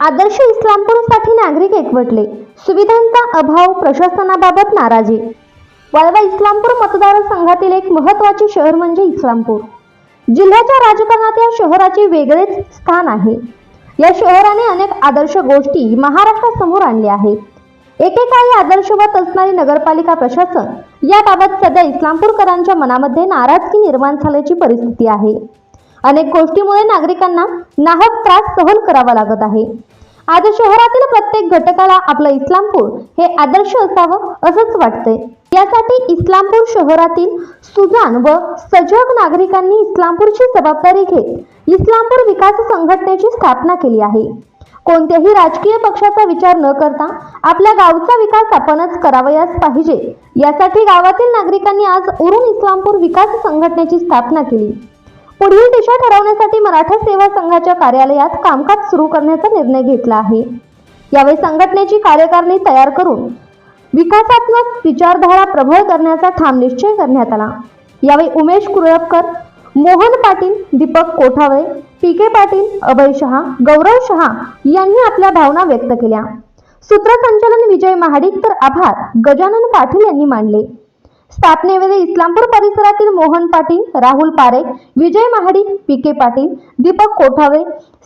आदर्श इस्लामपूरसाठी नागरिक एकवटले. सुविधांचा अभाव प्रशासनाबाबत नाराजी. वाळवा इस्लामपूर मतदारसंघातील एक महत्त्वाचे शहर म्हणजे इस्लामपूर. जिल्ह्याच्या राजकारणात या शहराचे वेगळेच स्थान आहे. या शहराने अनेक आदर्श गोष्टी महाराष्ट्रासमोर आणल्या आहेत. एकेकाळी आदर्शवत असणारी नगरपालिका प्रशासन याबाबत सध्या इस्लामपूरकरांच्या मनामध्ये नाराजगी निर्माण झाल्याची परिस्थिती आहे. अनेक गोष्टीमुळे नागरिकांना नाहक त्रास सहन करावा लागत आहे. आज शहरातील प्रत्येक घटकाला आपलं इस्लामपूर हे आदर्श असावं असंच वाटतंय. यासाठी इस्लामपूर शहरातील सुजान व सजग नागरिकांनी इस्लामपूरची जबाबदारी घेत इस्लामपूर विकास संघटनेची स्थापना केली आहे. कोणत्याही राजकीय पक्षाचा विचार न करता आपल्या गावचा विकास आपणच करावयास पाहिजे. यासाठी गावातील नागरिकांनी आज उरून इस्लामपूर विकास संघटनेची स्थापना केली. पुढील दिशा ठरवण्यासाठी मराठा सेवा संघाच्या कार्यालयात कामकाज सुरू करण्याचा निर्णय घेतला आहे. यावेळी संघटनेची कार्यकारिणी तयार करून विकासात्मक विचारधारा प्रबळ करण्याचा ठाम निश्चय करण्यात आला. यावेळी उमेश कुरळपकर मोहन पाटील दीपक कोठावळे पी के पाटील अभय शहा गौरव शहा यांनी आपल्या भावना व्यक्त केल्या. सूत्रसंचालन विजय महाडिक तर आभार गजानन पाटील यांनी मानले. स्थापनेवेळी इस्लामपूर परिसरातील Mohan Patil Rahul Parekh Vijay Mahadik P K Patil Deepak Kothave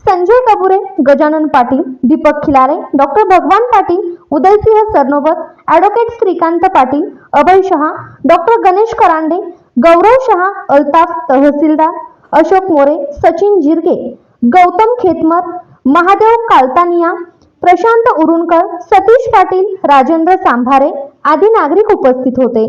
Sanjay Kabure Gajanan Patil Deepak Khilare doctor Bhagwan Patil Udaysinh Sarnobat advocate Shrikant Patil Abhay Shah doctor Ganesh Karande Gaurav Shah Altaf Tahsildar Ashok More Sachin Jirge Gautam Khetmar Mahadev Kaltania Prashant Urunkar Satish Patil Rajendra Sambhare आदी नागरिक उपस्थित होते.